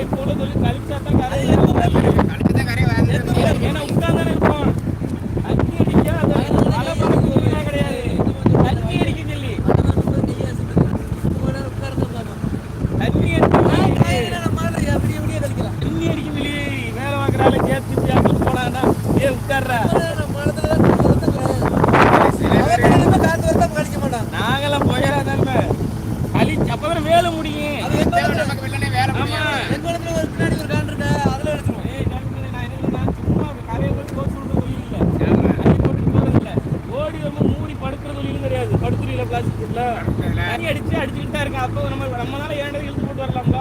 எப்போல கொஞ்சம் கழிச்சா தான் கரை கழிச்சா தான் கரை ஏன்னா உட்காந்தானே இருக்கும் அக்கி அடிக்க அது மழை பண்ண உரிமை கிடையாது. தண்ணி அடிக்க சொல்லி. தண்ணி அடிக்கலாம் தண்ணி அடிக்க சொல்லி. வேலை வாங்குறாள் சேர்த்து அங்கே போனான்னா ஏன் உட்கார்றா. நாங்களாம் போயிடாதான் கழிச்சு அப்பதான் வேலை முடியும். போட்டுட்டு போறது இல்லை. ஓடி வந்து மூடி படுக்கிற தொழிலும் கிடையாது படுத்துறீங்களா பிளாஸ்டிக் ஃபுட்ல தண்ணி அடிச்சு அடிச்சுக்கிட்டு தான் இருக்கேன். அப்போ நம்ம நம்மளால ஏண்டது இழுத்து போட்டு வரலாம்ல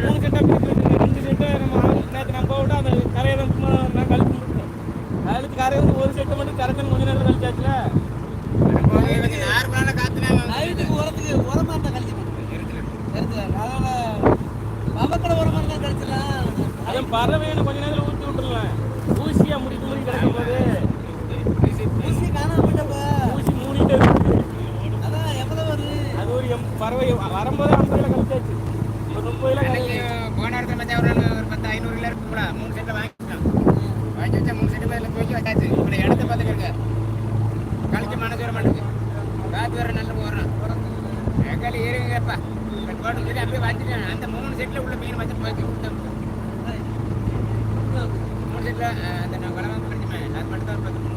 மூணு செட்டா ரெண்டு செட்டை நம்ம நேத்து நம்ம விட்டு அந்த கரையை தான் விட்டுட்டேன் கழுத்து கரையை வந்து ஒரு செட்டை மட்டும் கரைச்சல் கொஞ்ச நேரம் கழிச்சாச்சுல? அதன் பறவை கொஞ்ச நேரத்தில் ஊற்றி விட்டுருலாம் ஊசியா முடிக்க முடி கிடக்கும் போது ஊசி காணாம ஊசி மூடிட்டு இருக்கு. அதான் எவ்வளவு வருது? அது ஒரு எம் பறவை வரும்போது ஐம்பதுல கழிச்சாச்சு ஒரு போன இடத்துல ஒரு ஒரு பத்து ஐநூறு கிலோ இருக்கு கூட மூணு செட்டை வாங்கிட்டோம் வாங்கி வச்சா மூணு செட்டு மேல போய் வச்சாச்சு. இப்படி இடத்த பார்த்துக்கிருக்க கழிச்சு மனசு வர மாட்டேங்குது. காத்து வேற நல்ல போடுறான் எங்கால ஏறுங்கப்பா போட்டு சொல்லி அப்படியே வாங்கிட்டேன். அந்த மூணு செட்டில் உள்ள மீன் வச்சு போய் விட்டோம் அந்த ಗಣಮ ಪ್ರತಿಮೆ ಅದು ಮಾಡ್ತಾ ಇರ್ಬೇಕು